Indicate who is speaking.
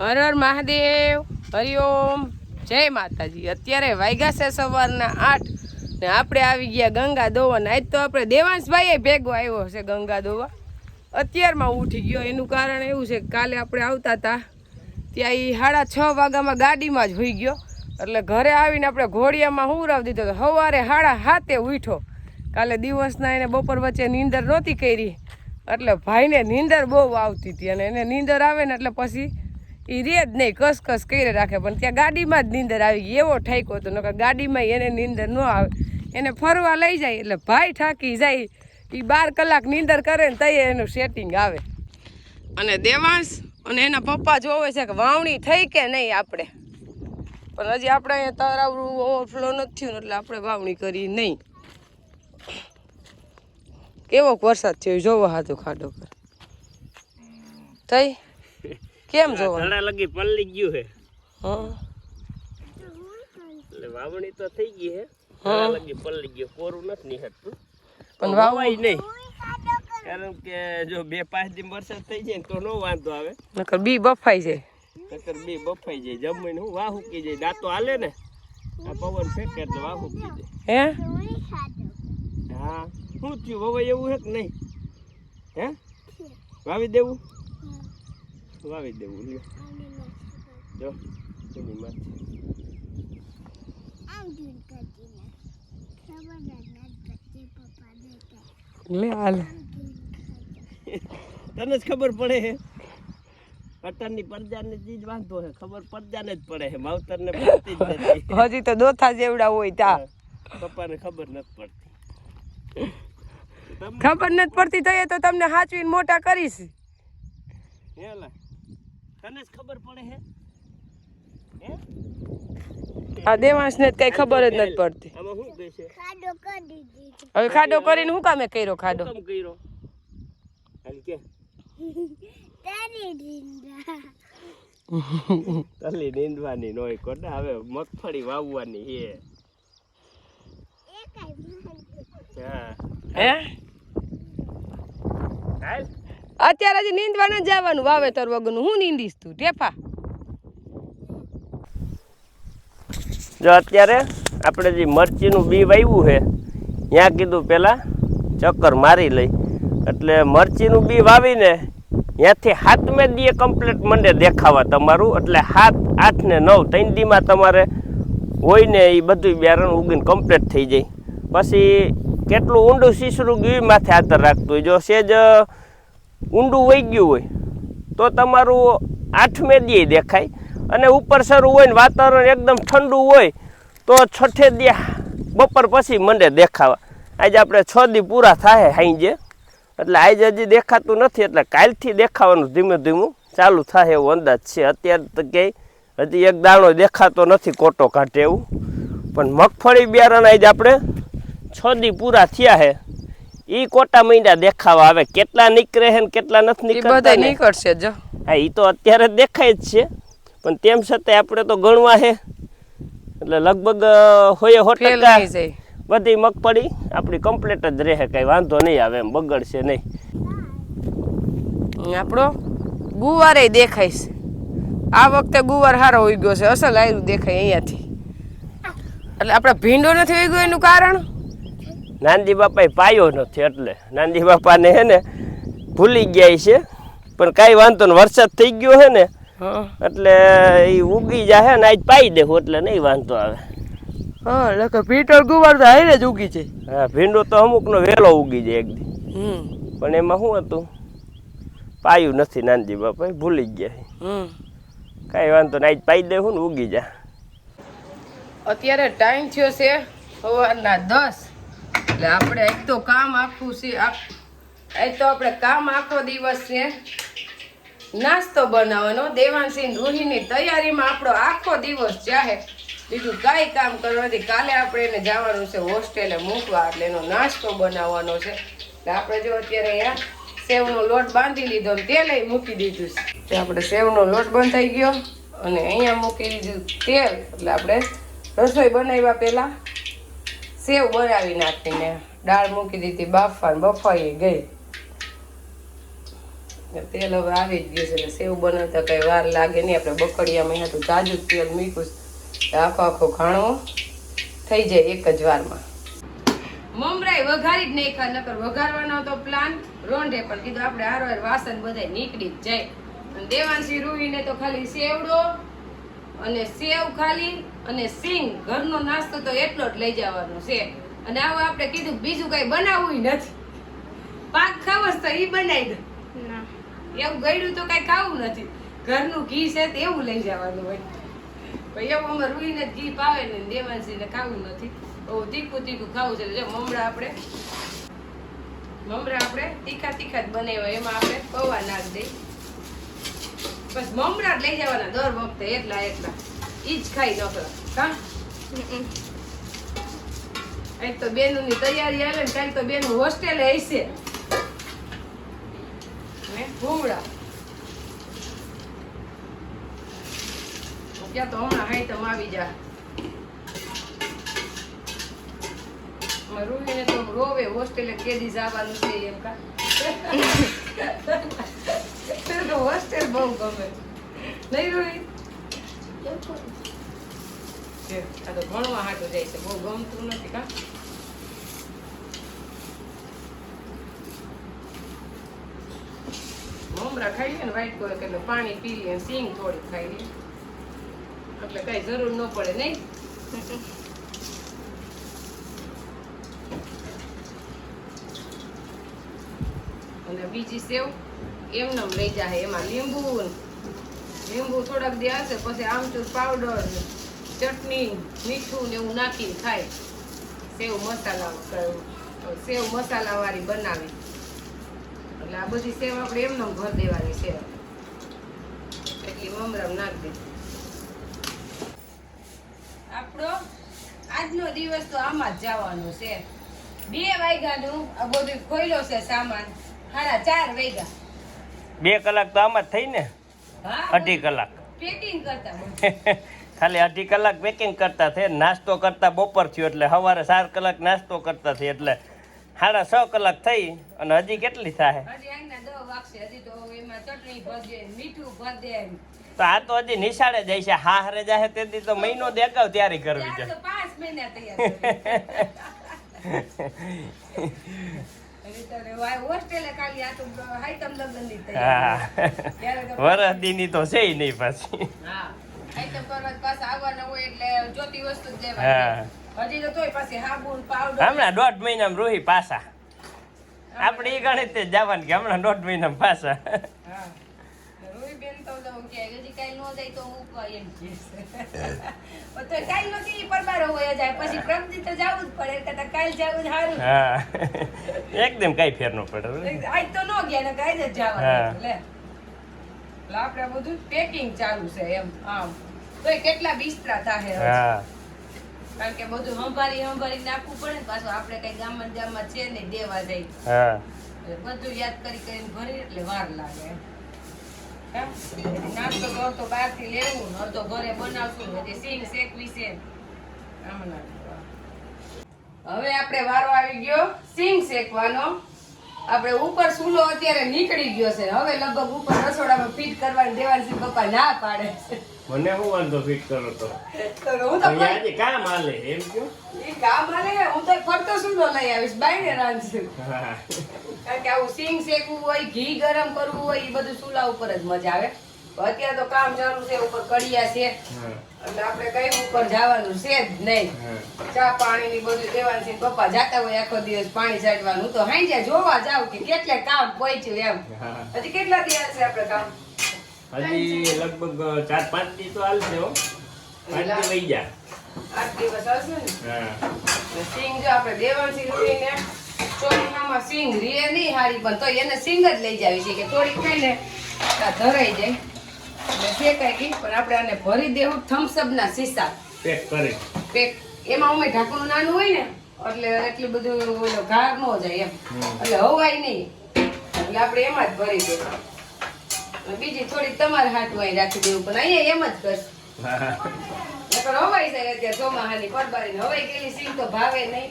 Speaker 1: હર હર મહાદેવ હરિઓમ જય માતાજી. અત્યારે વાગ્યા છે સવારના આઠ ને આપણે આવી ગયા ગંગા દોવા. આજ તો આપણે દેવાંશભાઈ ભેગો આવ્યો છે ગંગા દોવા. અત્યારમાં ઉઠી ગયો. એનું કારણ એવું છે કાલે આપણે આવતા હતા. ત્યાં એ સાડા છ વાગ્યામાં ગાડીમાં જ હોઈ ગયો. એટલે ઘરે આવીને આપણે ઘોડિયામાં હુરાવ દીધો તો સવારે સાડા હાથે ઉઠો કાલે દિવસના એને બપોર વચ્ચે નીંદર નહોતી કરી. એટલે ભાઈને નીંદર બહુ આવતી હતી અને એને નીંદર આવે ને એટલે પછી એ રે જ નહીં કસ કસ કરી રાખે. પણ ત્યાં ગાડીમાં જ નીંદર આવી ગઈ, એવો ઠાક્યો હતો. નકર ગાડીમાં એને નીંદર ન આવે. એને ફરવા લઈ જાય, એટલે ભાઈ થાકી જાય. એ બાર કલાક નીંદર કરે ને તય એનું સેટિંગ આવે. અને દેવાંશ અને એના પપ્પા જોવે છે કે વાવણી થઈ કે નહીં આપણે. પણ હજી આપણે અહીંયા તરાવરું ઓવરફ્લો નથી થયું એટલે આપણે વાવણી કરી નહીં. કેવો વરસાદ થયો, જોવો હાથો ખાડો પર. થઈ કેમ જો
Speaker 2: ધડા લગી પલ્લી ગયું હે
Speaker 1: હં.
Speaker 2: એટલે વાવણી તો થઈ ગઈ હે. ધડા લગી પલ્લી ગયું. કોરું નથી નિહટતું
Speaker 1: પણ
Speaker 2: વાવાય નહીં. કારણ કે જો બે પાંચ દિન વરસાદ થઈ જાય તો નો વાંધો આવે.
Speaker 1: નકર બી બફાઈ જાય.
Speaker 2: નકર બી બફાઈ જાય. જમીન હું વાહ ઉકી જાય. દાંતો હાલે ને આ પવન ફેંકે તો વાહ ઉકી જાય.
Speaker 1: હે?
Speaker 2: હા. શું થયું? વવાય એવું હે કે નહીં? હે? વાવી દેવું? વાવી દેવું લ્યો જો. એની માથે.
Speaker 1: લે હાલ.
Speaker 2: તને જ ખબર પડે પટનની પરજાને ચીજ વાંધો હે ખબર પરજાને જ પડે હે માવતરને પડતી જ નથી.
Speaker 1: હજી તો દોથા જેવડા હોય તા.
Speaker 2: પપ્પાને ખબર નથી પડતી.
Speaker 1: ખબર નથી પડતી તો એ તો તમને હાચવીને મોટા કરીશ.
Speaker 2: હેલા. તને જ ખબર પડે હે?
Speaker 1: આ દેવાંશને કઈ ખબર જ નથી પડતી.
Speaker 2: આમાં શું કહે છે?
Speaker 1: હવે ખાડો કરીને શું કામે કર્યો ખાડો?
Speaker 2: કેમ કર્યો? હાલ કે. તલી નીંદવાની નોય કોને હવે મગફળી વાવવાની હે. હા.
Speaker 1: હે?
Speaker 2: હાલ.
Speaker 1: અત્યારે હજી નીંદવા જવાનું વાવેતર વગરનું. હું નીંદીશ તું ટેફા
Speaker 2: જો અત્યારે આપણે જે મરચીનું બી વાવ્યું છે, ત્યાં કીધું પહેલાં ચક્કર મારી લઈ. એટલે મરચીનું બી વાવીને ત્યાંથી હાથમે દીએ કમ્પ્લીટ મંડે દેખાવા તમારું. એટલે હાથ આઠ ને નવ ત્રણ દીમાં તમારે હોય ને એ બધું બિયારણ ઉગીને કમ્પ્લીટ થઈ જાય. પછી કેટલું ઊંડું સીસરું ગયું માથે આદર રાખતું હોય. જો સેજ ઊંડું વહી ગયું હોય, તો તમારું આઠમે દીએ દેખાય. અને ઉપર સરું હોય ને વાતાવરણ એકદમ ઠંડુ હોય, તો છઠ્ઠે દી, બપોર પછી મંડે દેખાવા. આજે આપણે છ દી પૂરા થાય હાઈજે એટલે આજે હજી દેખાતું નથી, એટલે કાલથી દેખાવાનું ધીમે ધીમું ચાલુ થાય એવો અંદાજ છે. અત્યારે તો ક્યાંય હજી એક દાણો દેખાતો નથી, કોટો કાઢે એવું. પણ મગફળી બિયારણ આજે આપણે છ દી પૂરા થયા છે. એ કોટા મહિના દેખાવા આવે. કેટલા નીકળે છે ને કેટલા નથી નીકળતા
Speaker 1: નીકળશે જો.
Speaker 2: હા એ તો અત્યારે દેખાય જ છે. પણ તેમ છતાં આપણે તો ગણવા છે. એટલે લગભગ હોય
Speaker 1: હોટલ
Speaker 2: ટકા બધી મગફળી આપણી કમ્પ્લીટ જ રહે કઈ વાંધો નહીં આવે એમ બગડશે નહીં.
Speaker 1: આપણો ગુવારે દેખાય છે. આ વખતે ગુવાર સારો હોઈ ગયો છે. અસલ આયરું દેખાય અહીંયાથી. એટલે આપણે ભીંડો નથી હોઈ ગયો એનું કારણ?
Speaker 2: નાનજી બાપાએ પાયો નથી એટલે નાનજી બાપાને હે ને ભૂલી ગયા છે. પણ કાંઈ વાંધો નહીં વરસાદ થઈ ગયો છે ને
Speaker 1: હા.
Speaker 2: એટલે એ ઉગી જાય ને આજ પાઈ દેવું એટલે નહીં વાંધો આવે.
Speaker 1: હા એટલે પીટર ગુવાર તો હારે જ ઉગી છે.
Speaker 2: હા ભીંડો તો અમુકનો વેલો ઉગી જાય એકદી
Speaker 1: હમ.
Speaker 2: પણ એમાં શું હતું? પાયું નથી નાનજી બાપાએ ભૂલી ગયા
Speaker 1: હમ.
Speaker 2: કાંઈ વાંધો નહીં આજ પાઈ દેવું ને ઉગી જા.
Speaker 1: અત્યારે ટાઈમ થયો છે સવારના દસ. એટલે આપણે એક તો કામ આખું છે એક તો આપણે કામ આખો દિવસ છે. નાસ્તો બનાવવાનો. દેવાંશી રૂહીની તૈયારીમાં આપણો આખો દિવસ ચાહે બીજું કાંઈ કામ કરવાથી કાલે આપણે એને જવાનું છે હોસ્ટેલે મૂકવા, એટલે એનો નાસ્તો બનાવવાનો છે. એટલે આપણે જો અત્યારે અહીંયા સેવનો લોટ બાંધી લીધો ને તેલ મૂકી દીધું છે. આપણે સેવનો લોટ બંધાઈ ગયો અને અહીંયા મૂકી દીધું તેલ. એટલે આપણે રસોઈ બનાવ્યા પહેલા સેવ બનાવી નાખીને દાળ મૂકી દીધી બાફા બફાઈ ગઈ. તેલ હવે આવી જ ગયું છે, એટલે સેવ બનાવતા કઈ વાર લાગે નહીં. આપણે બકડિયામાં હતું તાજું તેલ છે. આખો આખો ખાણો થઈ જાય એક જ વારમાં. મમરાય વઘારી જ નહીં ખા નકર વઘારવાનો તો પ્લાન રોંઢે, પણ કીધું આપણે હારો વાસણ બધા નીકળી જ જાય. દેવાંશી રૂહીને તો ખાલી સેવડો અને સેવ ખાલી અને સિંગ ઘરનો નાસ્તો તો એટલો જ લઈ જવાનો છે. અને આવું આપણે કીધું બીજું કઈ બનાવવું નથી. પાક ખાવસ તો એ બનાવી દે. એવું ગળ્યું તો કઈ ખાવું નથી. ઘરનું ઘી છે તે એવું લઈ જવાનું હોય. ભાઈ એવું અમારે રૂઈને જ ઘી પાવે ને દેવાંશીને ખાવું નથી. બહુ તીખું તીખું ખાવું છે. જો મમરા આપણે મમરા આપણે તીખા તીખા જ બનાવ્યા. એમાં આપણે પૌવા નાખ દઈ બસ મમરા જ લઈ જવાના દર વખતે એટલા એટલા. ઈ જ ખાઈ નકરા કા. આજ તો બેનોની તૈયારી આવે ને કાલ તો બેનું હોસ્ટેલે હશે. ને ભૂંગળા. ત્યાં તો હમણાં હાઈતમ આવી જા. રૂહીને તો રોવે હોસ્ટેલે કેદી જવાનું છે એમ કા. હોસ્ટેલ બહુ ગમે નહીં રૂહી છે. આ તો ભણવા હાટું જાય છે બહુ ગમતું નથી કા મમરા ખાઈ લઈએ ને વાઈટ કોઈ એટલે પાણી પી લે ને સિંગ થોડી ખાઈ લે એટલે કઈ જરૂર ન પડે નહીં અને બીજી સેવ એમને લઈ જાય એમાં લીંબુ લીંબુ થોડાક દે હશે, પછી આમચૂર પાવડર, ચટણી, મીઠું ને એવું નાખીને ખાય. સેવ મસાલા સેવ મસાલા વાળી બનાવી. એટલે આ બધી સેવ આપણે એમને એમ ભર દેવાની છે. એટલી મમરામ નાખી દે. આપણો આજનો દિવસ તો આમાં જ જવાનો છે. બે વાગ્યાનું આ બધું ખોલ્યો છે સામાન. સાડા ચાર વાગ્યા.
Speaker 2: બે કલાક તો આમાં જ થઈ ને? અઢી કલાક. ખાલી અઢી કલાક પેકિંગ કરતા થઈ નાસ્તો કરતા બપોર થયો એટલે સવારે ચાર કલાક નાસ્તો કરતા થઈ એટલે સાડા છ કલાક થઈ અને હજી કેટલી થાય
Speaker 1: તો
Speaker 2: આ તો હજી નિશાળે જાય છે. હા હારે જાય તેથી તો મહિનો દેખાવ તૈયારી કરવી છે. વરદીની તો છે નહીં પાછી.
Speaker 1: હા. આઈટમ કરવા પાછા આવવાના હોય એટલે જોતી વસ્તુ જ
Speaker 2: હા.
Speaker 1: લેવાની હજી તો તોય પાછી સાબુન પાવડર.
Speaker 2: હમણાં દોઢ મહિનામાં રોહી પાછા. આપણે એ ગણિત જ જવાનું કે હમણાં દોઢ મહિનામાં પાછા.
Speaker 1: તો તો કે હજી કાંઈ ન જાય તો હું કહું એમ કહે છે. પણ તોય કાંઈ પરબારો હોય જાય પછી પ્રગતિ તો જવું જ પડે એટલે કાલ જવું જ સારું
Speaker 2: હા. એકદમ કઈ ફેર નો પડે
Speaker 1: આજ તો નો ગયા ને કાંઈ જ. જવાનું લે. આપણે બધું પેકિંગ ચાલુ છે એમ આમ. તો કેટલા બિસ્તરા થાહે.
Speaker 2: હા.
Speaker 1: કારણ કે બધું સંભાળી સંભાળી નાખવું પડે ને પાછું આપણે કઈ ગામમાં ગામમાં છે નહીં દેવા જાય.
Speaker 2: હા.
Speaker 1: બધું યાદ કરી કરીને ભરી એટલે વાર લાગે નાસ્તો તો અડધો બહારથી લેવું, ન તો ઘરે બનાવશું, બધી સિંગ, શેકવી છે. હવે આપણે વારો આવી ગયો. સિંગ શેકવાનો. આપણે ઉપર સૂલો અત્યારે નીકળી ગયો છે. હવે લગભગ ઉપર રસોડામાં ફિટ કરવાની દેવાનસિંહ પપ્પા ના પાડે છે.
Speaker 2: મને હું વાંધો ફિટ કરો તો?
Speaker 1: હું તો
Speaker 2: કામ હાલે એમ કયો?
Speaker 1: એ કામ આલે હું તો ફરતો સૂલો લઈ આવીશ. બાઈને રાંધશું. કારણ કે આવું સિંગ શેકવું હોય ઘી ગરમ કરવું હોય એ બધું સૂલા ઉપર જ મજા આવે. અત્યારે તો કામ ચાલુ છે ઉપર કડિયા છે. એટલે આપણે કઈ ઉપર જવાનું છે જ નહીં. ચા પાણી ની બધું દેવાનું છે. પપ્પા જાતા હોય આખો દિવસ પાણી છાંટવાનું તો હાંજે જોવા જાવ કે કેટલે કામ પહોંચ્યું એમ. હજી કેટલા દિવસ છે આપણે કામ?
Speaker 2: હજી લગભગ ચાર પાંચ દિવસ તો હાલશે હો. પાંચ વહી જા
Speaker 1: આઠ દિવસ હશે ને?
Speaker 2: હા.
Speaker 1: ને સિંગ જો આપણે દેવાંશી ને ચોરીનામાં સિંગ રીએ નહીં હારી પણ તો એને સિંગ જ લઈ જાવી છે કે થોડીક ખાઈ ને ધરાઈ જાય. એટલે ગઈ પણ આપણે આને ભરી દેવું થમ્સઅપ ના સીસા
Speaker 2: પેક કરી.
Speaker 1: પેક એમાં અમે ઢાંકણું નાનું હોય ને એટલે એટલું બધું ઓલો ઘાર ન જાય એમ. એટલે હવાય નહીં. એટલે આપણે એમાં જ ભરી દેવું. બીજી થોડી તમારે અહીં રાખી દેવું પણ અહીંયા એમ જ કરશું. હવાઈ જાય અત્યારે ચોમાહાની પરબારી હવાઈ ગયેલી સીમ તો ભાવે નહીં.